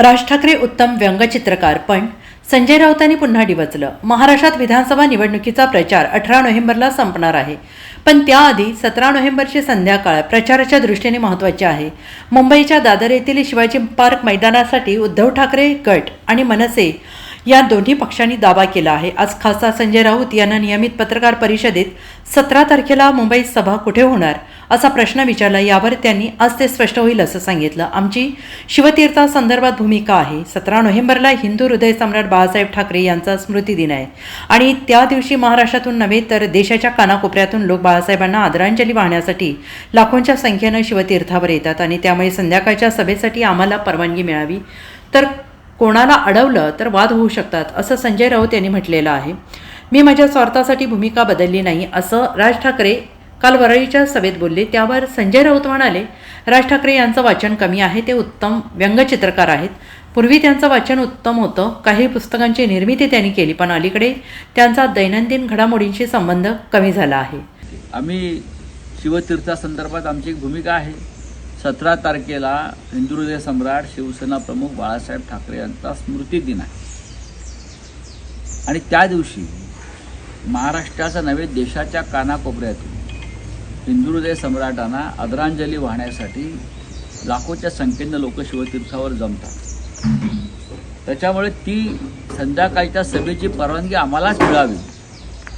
राज ठाकरे उत्तम व्यंगचित्रकार पण संजय राऊतांनी पुन्हा डिवचलं. महाराष्ट्रात विधानसभा निवडणुकीचा प्रचार अठरा नोव्हेंबरला संपणार आहे. पण त्याआधी सतरा नोव्हेंबरची संध्याकाळ प्रचाराच्या दृष्टीने महत्त्वाची आहे. मुंबईच्या दादर येथील शिवाजी पार्क मैदानासाठी उद्धव ठाकरे गट आणि मनसे या दोन्ही पक्षांनी दावा केला आहे. आज खासदार संजय राऊत यांना नियमित पत्रकार परिषदेत सतरा तारखेला मुंबईत सभा कुठे होणार? असा प्रश्न विचारला. यावर त्यांनी आज ते स्पष्ट होईल असं सांगितलं. आमची शिवतीर्थासंदर्भात भूमिका आहे. सतरा नोव्हेंबरला हिंदू हृदय सम्राट बाळासाहेब ठाकरे यांचा स्मृतिदिन आहे. आणि त्या दिवशी महाराष्ट्रातून नव्हे तर देशाच्या कानाकोपऱ्यातून लोक बाळासाहेबांना आदरांजली वाहण्यासाठी लाखोंच्या संख्येनं शिवतीर्थावर येतात आणि त्यामुळे संध्याकाळच्या सभेसाठी आम्हाला परवानगी मिळावी. तर कोणाला अडवलं तर वाद होऊ शकतात असं संजय राऊत यांनी म्हटलेलं आहे. मी माझ्या स्वार्थासाठी भूमिका बदलली नाही असं राज ठाकरे काल वरळीच्या सभेत बोलले. त्यावर संजय राऊत म्हणाले राज ठाकरे यांचं वाचन कमी आहे ते उत्तम व्यंगचित्रकार आहेत. पूर्वी त्यांचं वाचन उत्तम होतं काही पुस्तकांची निर्मिती त्यांनी केली पण अलीकडे त्यांचा दैनंदिन घडामोडींशी संबंध कमी झाला आहे. आम्ही शिवतीर्थासंदर्भात आमची एक भूमिका आहे. सतरा तारखेला हिंदू हृदय सम्राट शिवसेना प्रमुख बाळासाहेब ठाकरे यांचा स्मृती दिन आहे. आणि त्या दिवशी महाराष्ट्राचा नव्हे देशाच्या कानाकोपऱ्यातून हिंदू हृदय सम्राटांना आदरांजली वाहण्यासाठी लाखोच्या संख्येनं लोक शिवतीर्थावर जमतात. त्याच्यामुळे ती संध्याकाळच्या सभेची परवानगी आम्हालाच मिळावी.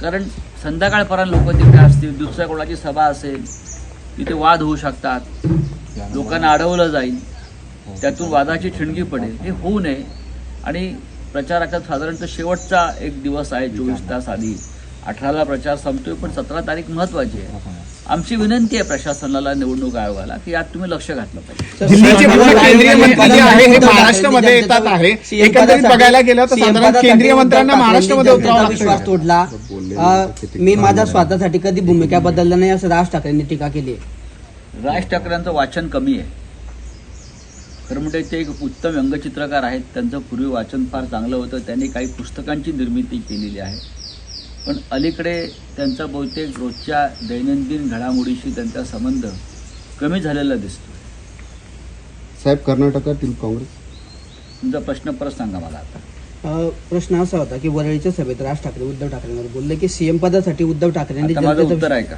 कारण संध्याकाळपर्यंत लोक तिथे असतील दुसऱ्या कोणाची सभा असेल तिथे वाद होऊ शकतात. लोकांना अडवलं जाईल त्यातून वादाची ठिणगी पडेल हे होऊ नये आणि प्रचाराचा साधारणतः शेवटचा एक दिवस आहे चोवीस तास आधी अठराला प्रचार संपतोय पण सतरा तारीख महत्वाची आहे आमची विनंती आहे प्रशासनाला निवडणूक आयोगाला की यात तुम्ही लक्ष घातलं पाहिजे दिल्लीचे पूर्ण केंद्रीय मंत्री जे आहे हे महाराष्ट्रामध्ये येतात आहे एकंदरीत बघायला गेलं तर साधारण केंद्रीय मंत्र्यांना महाराष्ट्रामध्ये उतरावं विश्वास तोडला मी माझ्या स्वार्थासाठी कधी भूमिका बदललं नाही असं राज ठाकरेंनी टीका केली आहे राज ठाकरेंचं वाचन कमी आहे. खरं म्हणजे ते एक उत्तम व्यंगचित्रकार आहेत. त्यांचं पूर्वी वाचन फार चांगलं होतं. त्यांनी काही पुस्तकांची निर्मिती केलेली आहे. पण अलीकडे त्यांचा बहुतेक रोजच्या दैनंदिन घडामोडीशी त्यांचा संबंध कमी झालेला दिसतो साहेब कर्नाटकातील काँग्रेस? तुमचा प्रश्न परत सांगा मला आता. अ, प्रश्न असा होता की वरळीच्या सभेत राज ठाकरे उद्धव ठाकरेंवर बोलले की सीएम पदासाठी उद्धव ठाकरेंनी आता माझं जनतेचा- उत्तर आहे का?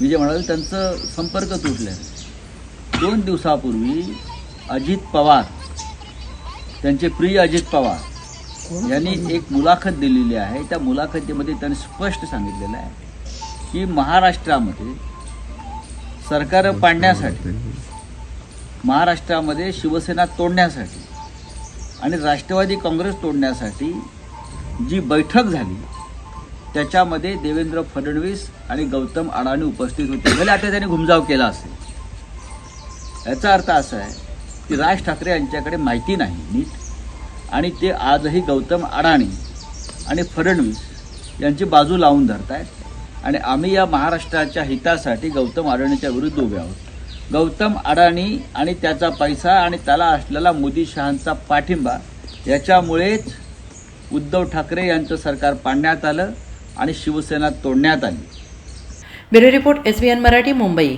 मी जे म्हणाल त्यांचं संपर्क तुटले. दोन दिवसापूर्वी अजित पवार त्यांचे प्रिय अजित पवार यांनी एक मुलाखत दिलेली आहे. त्या मुलाखतीमध्ये त्यांनी स्पष्ट सांगितलेलं आहे की महाराष्ट्रामध्ये सरकार पाडण्यासाठी महाराष्ट्रामध्ये शिवसेना तोडण्यासाठी आणि राष्ट्रवादी काँग्रेस तोडण्यासाठी जी बैठक झाली त्याच्यामध्ये देवेंद्र फडणवीस आणि गौतम अडाणी उपस्थित होते. भले आता त्यांनी घुमजाव केला असेल. याचा अर्थ असा आहे की राज ठाकरे यांच्याकडे माहिती नाही नीट. आणि ते आजही गौतम अडाणी आणि फडणवीस यांची बाजू लावून धरत आहेत आणि आम्ही या महाराष्ट्राच्या हितासाठी गौतम अडाणीच्या विरुद्ध उभे आहोत. गौतम अडाणी आणि त्याचा पैसा आणि त्याला असलेला मोदी शहांचा पाठिंबा याच्यामुळेच उद्धव ठाकरे यांचं सरकार पाडण्यात आलं. आणि शिवसेना तोडण्यात आली. Bureau report S Marathi Mumbai.